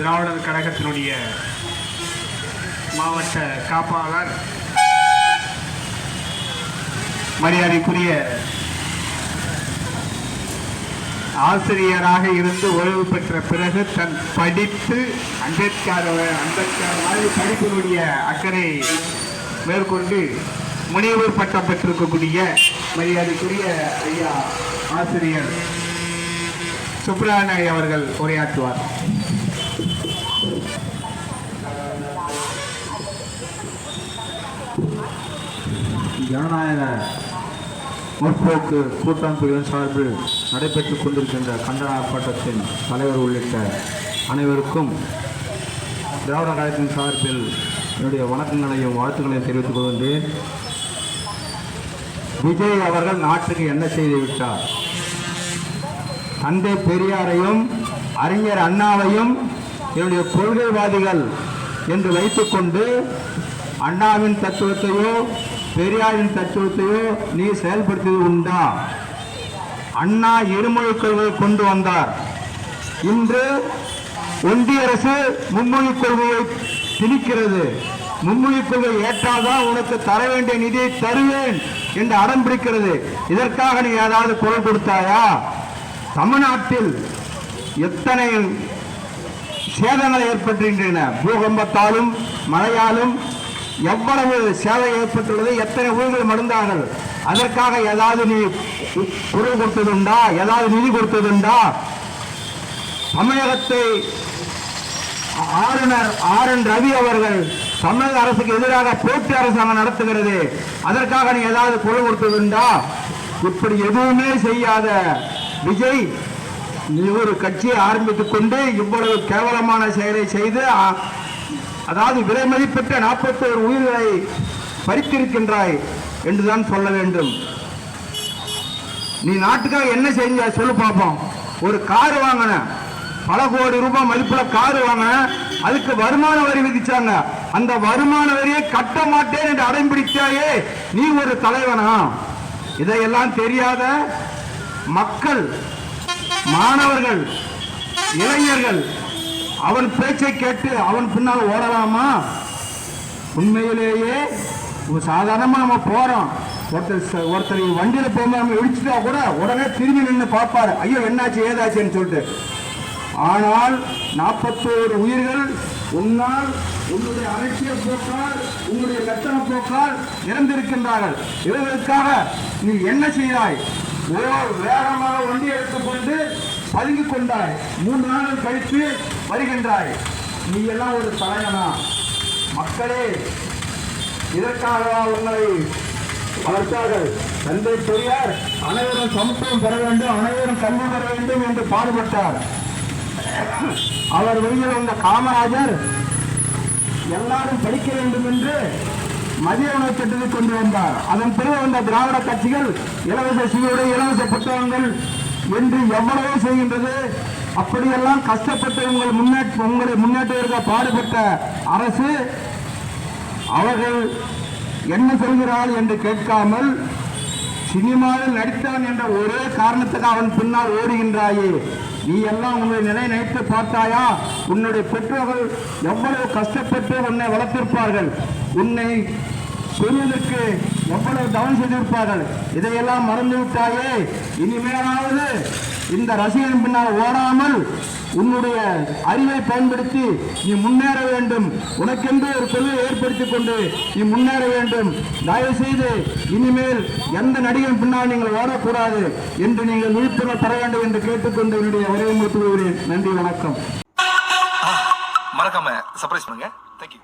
திராவிடர் கழகத்தினுடைய மாவட்ட காப்பாளர் மரியாதைக்குரிய ஆசிரியராக இருந்து ஓய்வு பெற்ற பிறகு தன் படித்து அம்பேத்கர் அம்பேத்கர் மாதிரி படிப்பினுடைய அக்கறை மேற்கொண்டு முனைவர் பட்டம் பெற்றிருக்கக்கூடிய மரியாதைக்குரிய ஐயா ஆசிரியர் சுப்ரநாய் அவர்கள் உரையாற்றுவார். ஜனநாயக முற்போக்கு கூட்டமைப்புகளின் சார்பில் நடைபெற்றுக் கொண்டிருக்கின்ற கண்டன ஆர்ப்பாட்டத்தின் தலைவர் உள்ளிட்ட அனைவருக்கும் திராவிட கழகத்தின் சார்பில் என்னுடைய வணக்கங்களையும் வாழ்த்துக்களையும் தெரிவித்துக் கொள்கின்றேன். விஜய் அவர்கள் நாட்டுக்கு என்ன செய்து விட்டார்? தந்தை பெரியாரையும் அறிஞர் அண்ணாவையும் என்னுடைய கொள்கைவாதிகள் என்று வைத்துக்கொண்டு அண்ணாவின் தத்துவத்தையோ பெரியாரின் தத்துவத்தையோ நீ செயல்படுத்தியது உண்டா? அண்ணா இருமொழி கொள்கையை கொண்டு வந்தார். இன்று ஒன்றிய அரசு மும்மொழி கொள்கையை திணிக்கிறது. மும்மொழி கொள்கை ஏற்றால்தான் உனக்கு தர வேண்டிய நிதியை தருவேன் என்று அடம் பிடிக்கிறது. இதற்காக நீ ஏதாவது குரல் கொடுத்தாயா? தமிழ்நாட்டில் எத்தனை சேதங்கள் ஏற்பட்டிருக்கின்றன. பூகம்பத்தாலும் மழையாலும் எவ்வளவு சேதம் ஏற்பட்டுள்ளது எத்தனை உயிர்கள் மடிந்தார்கள் அதற்காக ஏதாவது நீ குரல் கொடுத்ததுண்டா ஏதாவது நிதி கொடுத்ததுண்டா? தமிழகத்தை ஆளுநர் ஆர் என் ரவி அவர்கள் தமிழக அரசுக்கு எதிராக போட்டி அரசாங்கம் நடத்துகிறது. அதற்காக நீ ஏதாவது குரல் கொடுத்ததுண்டா? இப்படி எதுவுமே செய்யாத விஜய் ஒரு கட்சியை ஆரம்பித்துக் கொண்டு இவ்வளவு கேவலமான செயலை செய்து அதாவது விலை மதிப்பெற்ற நாற்பத்தோரு உயிர்களை பறித்திருக்கின்றாய் என்றுதான் சொல்ல வேண்டும். நீ நாட்டுக்காக என்ன செஞ்ச சொல்லு பார்ப்போம் ஒரு கார் வாங்கின பல கோடி ரூபாய் மதிப்புல கார் வாங்கின அதுக்கு வருமான வரி விதிச்சாங்க. அந்த வருமான வரியை கட்ட மாட்டேன் என்று அடம்பிடித்தாயே நீ ஒரு தலைவனா? இதையெல்லாம் தெரியாத மக்கள் மாணவர்கள் இளைஞர்கள் அவன் பேச்சை கேட்டு அவன் பின்னால் ஓடலாமா? உண்மையிலேயே ஒரு நம்ம போகிறோம் ஒருத்தர் ச- ஒருத்தர் வண்டியில் போகும்போது நம்ம இடிச்சுட்டா கூட உடனே திரும்பி நின்று பார்ப்பாரு. ஐயோ என்னாச்சு? ஏதாச்சுன்னு சொல்லிட்டு. ஆனால் நாற்பத்தோரு உயிர்கள் உன்னால் உன்னுடைய அரசியல் போக்கால் உங்களுடைய கட்டண போக்கால் இறந்திருக்கின்றார்கள் இவர்களுக்காக நீ என்ன செய்தாய்? ஓ வேகமாக வண்டி எடுத்துக்கொண்டு பதுங்கிக் கொண்டாய் மூன்று நாள் கழித்து வருகின்றாய். நீ எல்லாம் ஒரு தலைவனா? மக்களே இதற்காக உங்களை வளர்த்தார்கள்? தந்தை பெரியார் அனைவரும் சமத்துவம் பெற வேண்டும் அனைவரும் கல்வி பெற வேண்டும் என்று பாடுபட்டார். அவர் வெளியில் வந்த காமராஜர் எல்லாரும் படிக்க வேண்டும் என்று மதிய உணவு திட்டத்தை கொண்டு வந்தார். அதன் பிறகு வந்த திராவிட கட்சிகள் இலவச சீருடை இலவச புத்தகங்கள் என்று எவ்வளவோ செய்கின்றது. அப்படியெல்லாம் கஷ்டப்பட்டு உங்கள் முன்னேற்ற உங்களை முன்னேற்றுவதற்கு பாடுபட்ட அரசு அவர்கள் என்ன சொல்கிறார் என்று கேட்காமல் சினிமாவில் நடித்தான் என்ற ஒரே காரணத்துக்கு அவன் பின்னால் ஓடுகின்றாயே. நீ எல்லாம் உன்னுடைய நிலை நினைத்து பார்த்தாயா? உன்னுடைய பெற்றோர்கள் எவ்வளவு கஷ்டப்பட்டு உன்னை வளர்த்திருப்பார்கள்? உன்னை பெறுவதற்கு எவ்வளவு கவனம் செய்திருப்பார்கள் இதையெல்லாம் மறந்து விட்டாயே இனிமேலாவது இந்த ரசிகன் பின்னால் ஓடாமல் உன்னுடைய அறிவை பயன்படுத்தி நீ முன்னேற வேண்டும். உனக்கென்று ஒரு கொள்கையை ஏற்படுத்திக் கொண்டு நீ முன்னேற வேண்டும். தயவு செய்து இனிமேல் எந்த நடிகன் பின்னால் நீங்கள் ஓடக்கூடாது என்று நீங்கள் விழிப்புணர்வு பெற வேண்டும் என்று கேட்டுக்கொண்டு என்னுடைய உரையை முடித்து நன்றி வணக்கம். மறக்காம சர்ப்ரைஸ் பண்ணுங்க. தேங்க்யூ